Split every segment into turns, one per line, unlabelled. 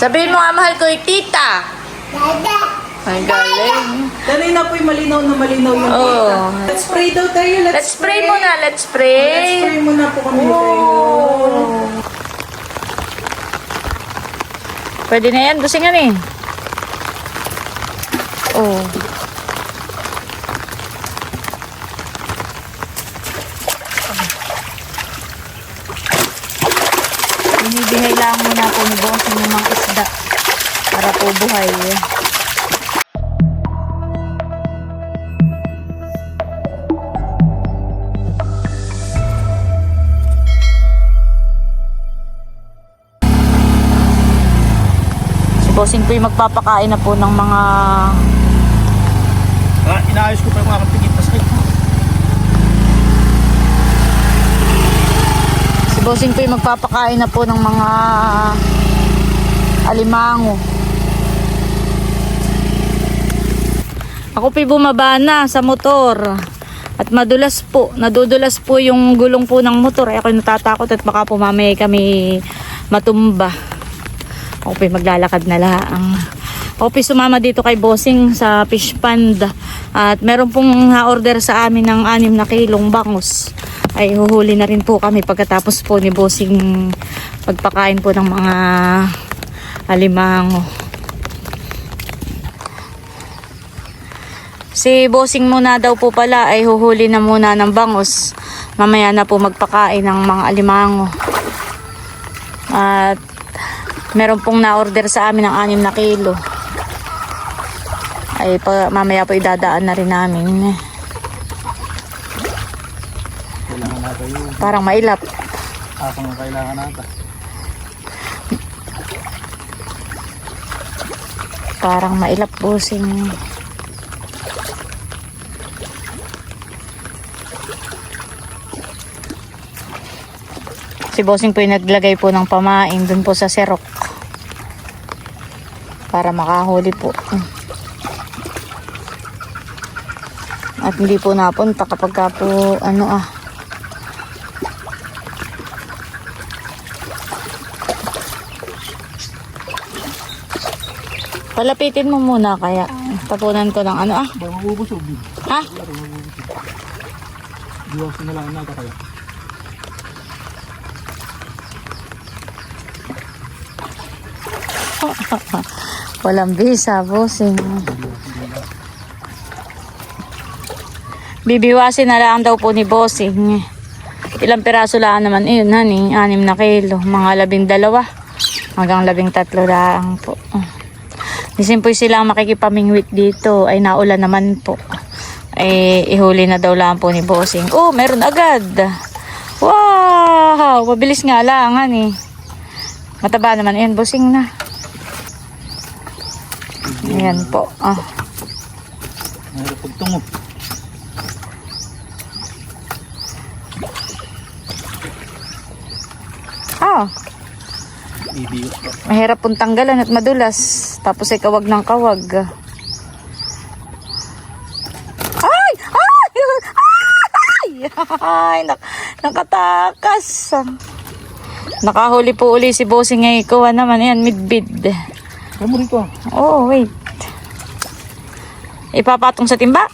Sabihin mo nga, mahal ko yung tita. Ang galing.
Kanina po'y malinaw na malinaw yung
Oo.
kita. Let's pray daw tayo. Let's,
Let's pray muna, let's
Let's
pray.
pray muna po kami.
Oh. Pwede na yan, busingan eh. Oh. Bossing po yung magpapakain na po ng mga
Ah, inaayos ko pa yung mga kapigit na sakit.
Si Bossing po yung magpapakain na po ng mga alimango. Ako po bumaba na sa motor. At madulas po, nadudulas po yung gulong po ng motor. Ay ako natatakot at baka po mamaya kami matumba. Ako maglalakad na lang. Ako po sumama dito kay Bossing sa fish pond. At meron pong na-order sa amin ng 6 na kilong bangus. Ay huhuli na rin po kami pagkatapos po ni Bossing pagpakain po ng mga alimango. Si Bossing muna daw po pala ay huhuli na muna ng bangus. Mamaya na po magpakain ng mga alimango. At meron pong na-order sa amin ng 6 na kilo. Ay pa, mamaya po idadaan na rin namin.
Kailangan natin yung
Parang mailap.
asang ang kailangan natin.
Parang mailap Bossing. Si Bossing po yung naglagay po ng pamain dun po sa serok. Para makahuli po. At hindi po napunta kapag ka po ano ah. Palapitin mo muna kaya. Tapunan ko ng ano ah.
Ba mabubusog.
Ha?
Iwasan na lang natin kaya.
Walang visa, bossing. Bibiwasin na lang daw po ni bossing. Ilang piraso lang naman yun, honey. Anim na kilo. Mga labing dalawa. Hanggang labing tatlo lang po. Nisin po silang makikipamingwit dito. Ay naulan naman po. Ay ihuli na daw lang po ni bossing. Oh, meron agad. Wow! Mabilis nga lang, honey. Mataba naman yun, bossing na. Ayan po. Ah.
Mayroon pagtungo.
Ah,
Bibiyos pa.
mahirap pong tanggalan at madulas. Tapos ay kawag ng kawag. Ay! Ay! Ay! Ay! Nak nakatakas. Nakahuli po uli si Bossing ngayon. Kuha naman yan, midbid.
Kaya mo rito.
Oh, wait. Ipapatong sa timba?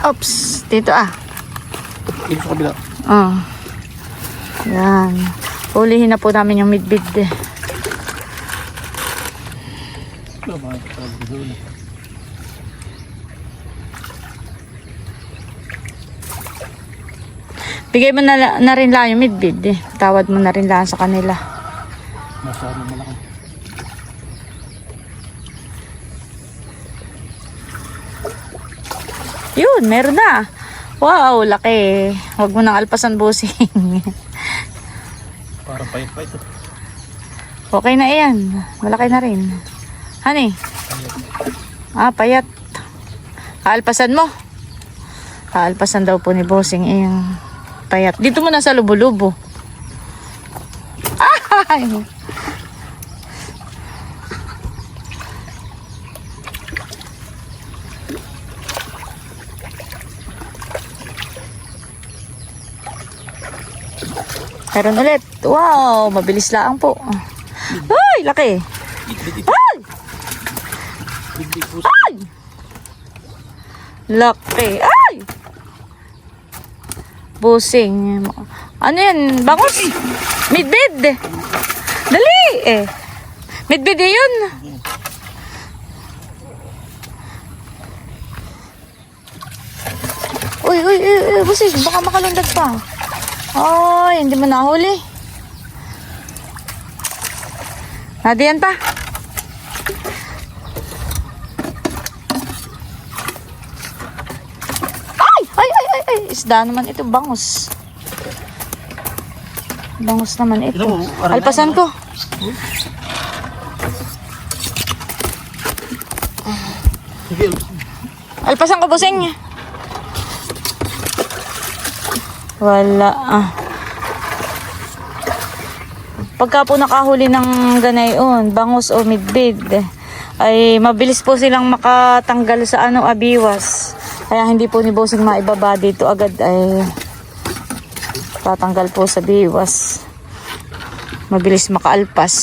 Oops, dito ah.
Dito sa kabila.
Oh. Yan. Hulihin na po namin yung midbid. eh.
Ito, mga kasal doon.
Bigay mo na, na rin lang yung midbid eh. Tawad mo na rin lang sa kanila.
Masyadong malaki.
Yun, meron na. Wow, laki. Huwag mo nang alpasan busing.
Parang pahit-pahit. oh.
okay na yan. Malaki na rin. Honey. Ah, payat. Aalpasan mo. Aalpasan daw po ni Bossing eh, yung payat. Dito mo na sa lubo-lubo. Ay! Meron ulit. Wow, mabilis lang po. Ay, laki. Ay! Ay! Laki. Ay! Busing. Ano yan? Bangus? Midbid. Dali eh. Midbid yun. Uy, uy, uy, uy, busing. Baka makalundag pa. Ay, hindi mo nahuli. Nadiyan pa. Ay! Ay, ay, ay, ay! Isda naman ito, bangus. Bangus naman ito. Alpasan ko. Alpasan ko, busing. Wala. Ah. Pagka po nakahuli ng ganayon, bangus o midbid, ay mabilis po silang makatanggal sa ano abiwas. Kaya hindi po ni Bossing maibaba dito agad ay tatanggal po sa biwas. Mabilis makaalpas.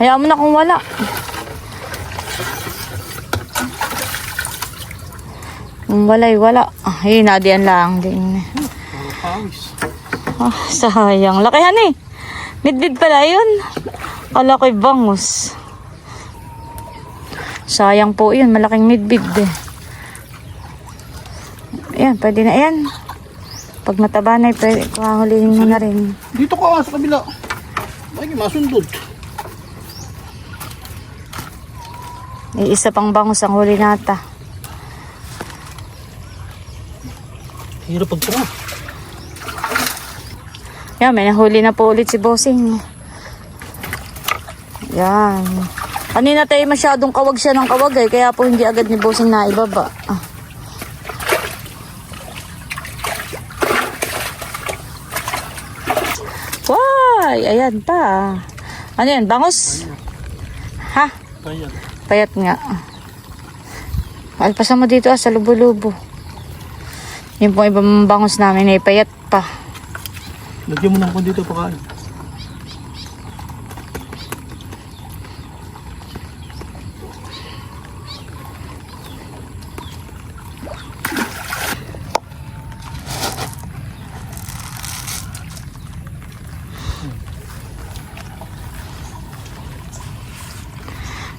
Hayaan mo na kung wala. Kung wala'y wala. Ay, nadiyan lang din. Ah, sayang. Lakihan eh. Midbid pala yun. Kala ko'y bangus. Sayang po yun. Malaking midbid eh. Ayan, pwede na yan. Pag mataba na, pwede, kahulihin mo na rin.
Dito ka, sa kabila. Ay, masundot.
May isa pang bangus ang huli nata.
Hirap pagtunga.
Yan, may nahuli na po ulit si Bossing. Yan. Kanina tayo masyadong kawag siya ng kawag eh, kaya po hindi agad ni Bossing na ibaba. Ah. Why! Ayan pa. Ano yan? Bangus? Ha?
Ayan.
Payat nga. Alpasan mo dito ah, sa lubo-lubo. Yung pong ibang bangus namin ay payat pa.
Lagyan mo ng kung dito pakain.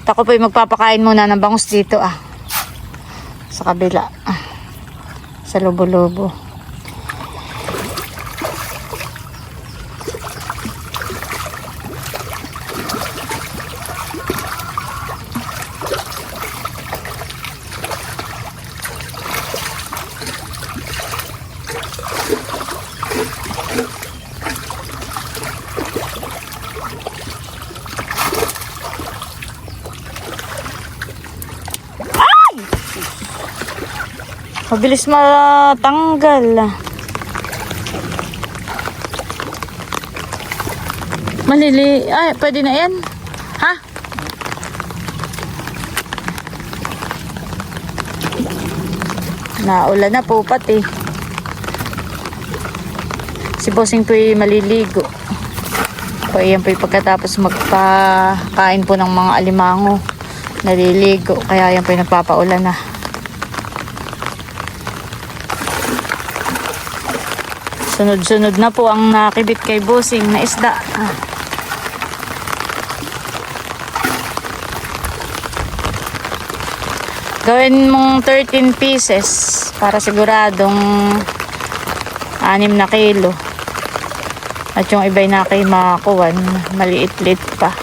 Ako po magpapakain muna ng bangus dito ah. Sa kabila. Ah. Sa lubo-lubo. Mabilis matanggal. Malili. Ay, pwede na yan. Ha? Naulan na po pati. Si Bossing po'y maliligo. Po yan po'y pagkatapos magpakain po ng mga alimango. Naliligo. Kaya yan po'y nagpapaulan na. Sunod-sunod na po ang nakibit kay Bossing na isda. Ah. Gawin mong 13 pieces para siguradong 6 na kilo. At yung iba'y na kay makakuwan, maliit-lit pa.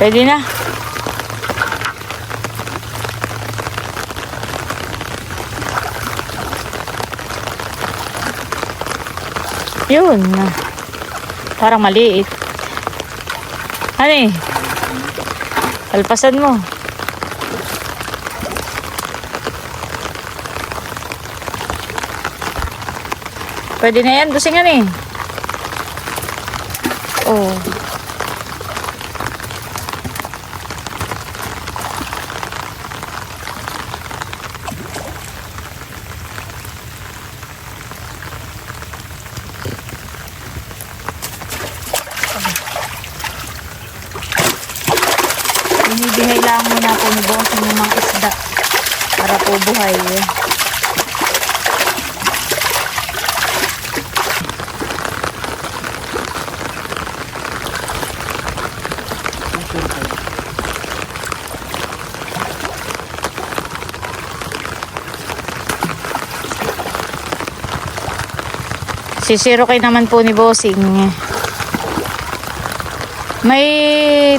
Pwede na. Yun. Parang maliit. Ano eh? Alpasan mo. Pwede na yan. Busingan eh. Oh. Binibihay lang muna po ni boss yung mga isda buhay. Sisiro kay naman po ni Bossing. May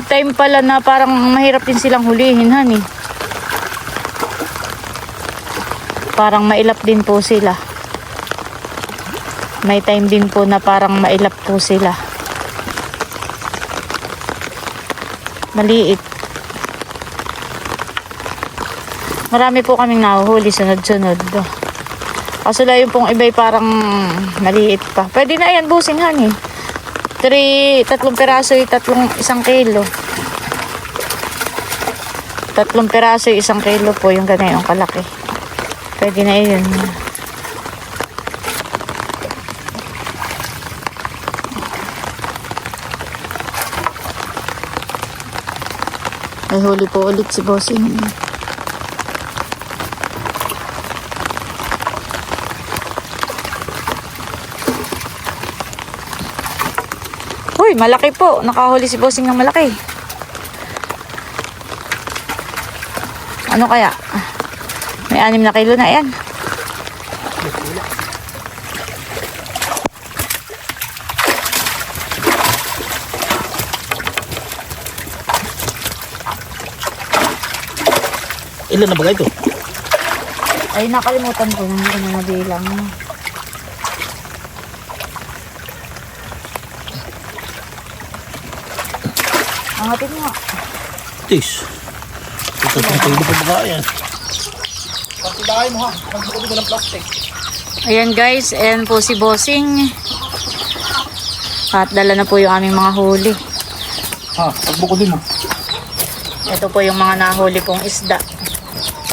time pala na parang mahirap din silang hulihin, honey. Parang mailap din po sila. May time din po na parang mailap po sila. Maliit. Marami po kaming nahuhuli sunod-sunod. Kaso lang yung pong iba'y parang maliit pa. Pwede na yan, busing honey. Three, tatlong peraso yung tatlong isang kilo. Tatlong peraso yung isang kilo po yung ganyan yung kalaki. Pwede na yun. May huli po ulit si Bossing. Uy, malaki po. Nakahuli si Bossing ng malaki. Ano kaya? May anim na kilo na yan.
Ilan na ba ito?
Ay, nakalimutan ko. Hindi ko na nabilang. Angatin mo.
Tis. Ito sa kilo pa ba yan? Pagkilahin mo ha. Pagbuko ko ng plastic.
Ayan guys, ayan po si Bossing. At dala na po yung aming mga huli.
Ha, pagbuko din mo.
Ito po yung mga nahuli kong isda.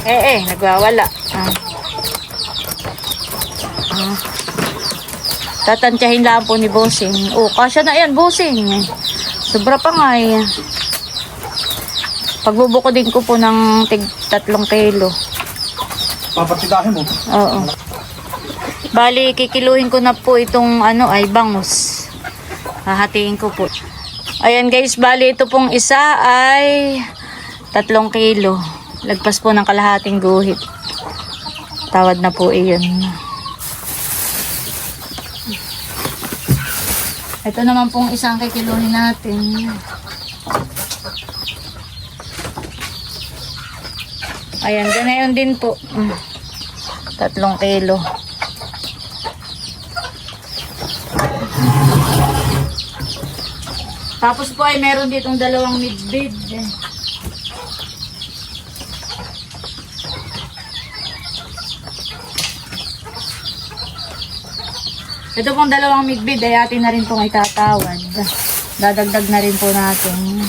Eh eh, nagwawala. Ah. Ah. Tatantyahin lang po ni Bossing. Oh, kasya na yan, Bossing. Sobra pa nga eh. Pagbubuko din ko po ng tig tatlong kilo.
Papatidahin mo.
Oo. Bali, kikiluhin ko na po itong ano ay bangus. Hahatiin ko po. Ayan guys, bali ito pong isa ay tatlong kilo. Lagpas po ng kalahating guhit. Tawad na po iyon. Ito naman pong isang kikiluhin natin. Ayan, ganayon din po. Mm. Tatlong kilo. Tapos po ay meron ditong dalawang midbid. Ito pong dalawang midbid ay atin na rin pong itatawad. Dadagdag na rin po natin.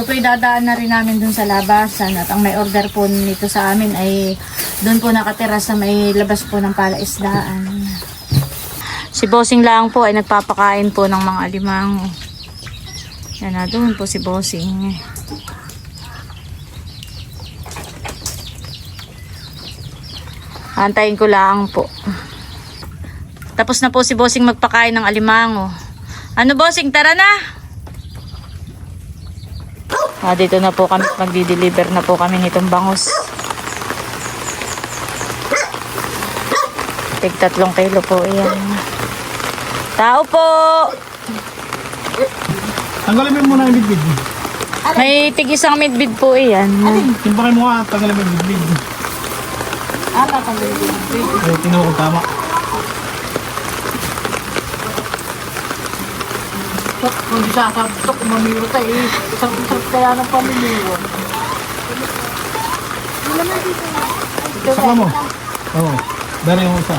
Ito po dadaan na rin namin dun sa labasan at ang may order po nito sa amin ay dun po nakatira sa may labas po ng palaisdaan. Si Bossing lang po ay nagpapakain po ng mga alimango. Yan na, doon po si Bossing. Antayin ko lang po. Tapos na po si Bossing magpakain ng alimango. Ano Bossing, tara na! Ah, dito na po kami, magdi-deliver na po kami nitong bangus. Tig tatlong kilo po yan. Tao po!
Tanggalin mo muna yung bidbid.
May tig isang midbid po iyan.
Timbakin mo nga, tanggalin mo yung bidbid.
Ah, tatanggalin
Eh, tinuha ko tama.
Kung di sa asap, mamiro tayo eh. Sarap-sarap kaya ng pamilyo.
Saka mo. Oo. Dari yung isa.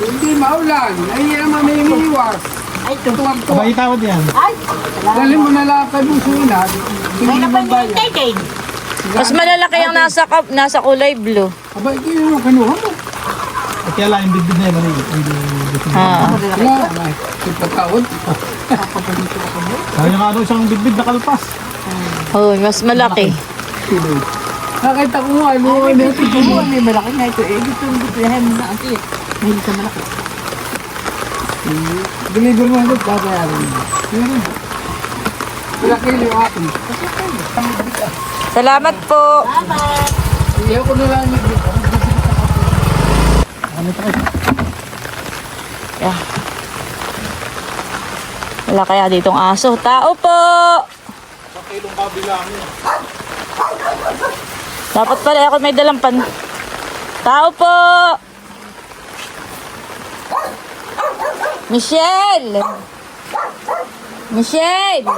Hindi maulan. Ay, yan mamimiwas.
Ay, ito.
Tuwag-tuwag.
Abay tawad yan.
Ay,
Dali mo na lang kay Busunan.
May
Hindi mo
Kay.
Mas malalaki ang nasa, kap- nasa kulay blue.
Abay, hindi mo kinuha mo.
At kaya lang yung bidbid na yun. Hindi, hindi.
Ah.
Ay, ipagkaon.
Sabi nga ano isang bidbid na kalpas.
Oh, mas malaki.
Nakita ko nga, ano, ano,
Ito mo, may malaki na ito. Eh, dito yung bitihan na tiyak. May isa malaki.
deliver mo ito, babayaran mo. Kayo yung akin.
Salamat po.
Iyaw ko na lang yung
Ano ito kayo?
Yeah. Wala kaya ditong aso. Tao po!
Sa kilong kabilang yun.
Dapat pala ako may dalang pan. Tao po! Michelle! Michelle!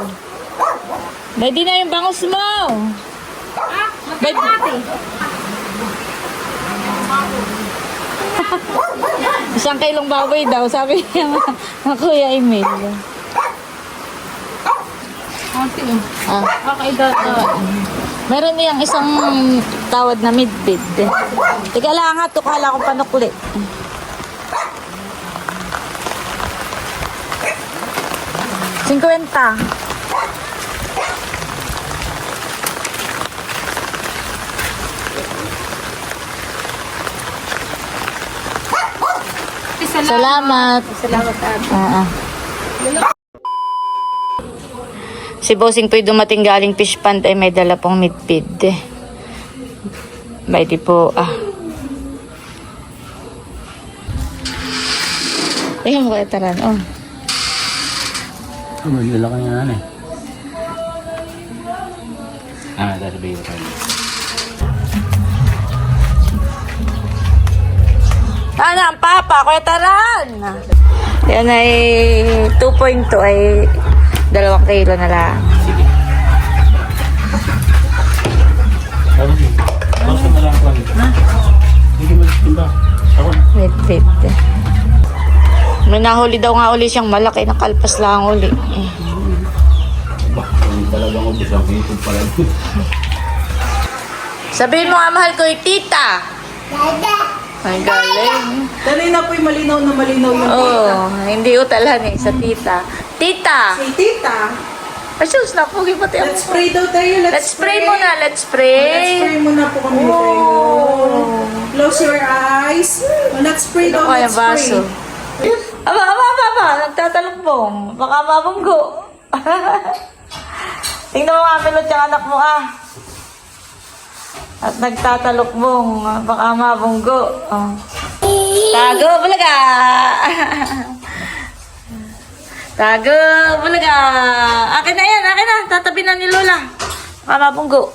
Ready na yung bangus mo! Ready. Isang kilong baboy daw, sabi niya ng Kuya Emil. Ah. Meron niyang isang tawad na midbid. Teka lang ha, tukala ko panukli. Cinquenta. Salamat.
Salamat, Ate.
Ah, ah. Si Bossing po'y dumating galing fish pond ay may dala pong midpid. May di po, ah. Tingnan mo kaya taran, oh.
Ano, hindi lang kanya ano eh. Ah, sasabihin ko.
Ano ang papa? Kuya Taran! Yan ay 2.2 ay dalawang kilo na lang. Wait, wait. May nahuli daw nga uli siyang malaki. Nakalpas lang uli. Eh.
Talagang ubus ang hitog pala.
Sabihin mo nga mahal ko yung tita. Ay, galing.
Kanina po'y malinaw na malinaw yung
Oo, oh, hindi utalan eh, sa tita. Tita!
Hey, tita,
Ay, sus, napugi pati ako.
let's pray daw tayo. Let's,
Let's pray muna, let's.
Let's pray muna po kami you. Close your eyes. Oh, let's pray daw.
Ano kaya
Let's
baso?
pray.
Aba, aba, aba, aba, nagtatalong Baka mabunggo. Tingnan mo nga, Milot, yung anak mo ah. At nagtatalokbong, baka mabunggo. Oh. Tago, bulaga! Tago, bulaga! Akin na yan, akin na. Tatabi na ni Lola. Baka mabunggo.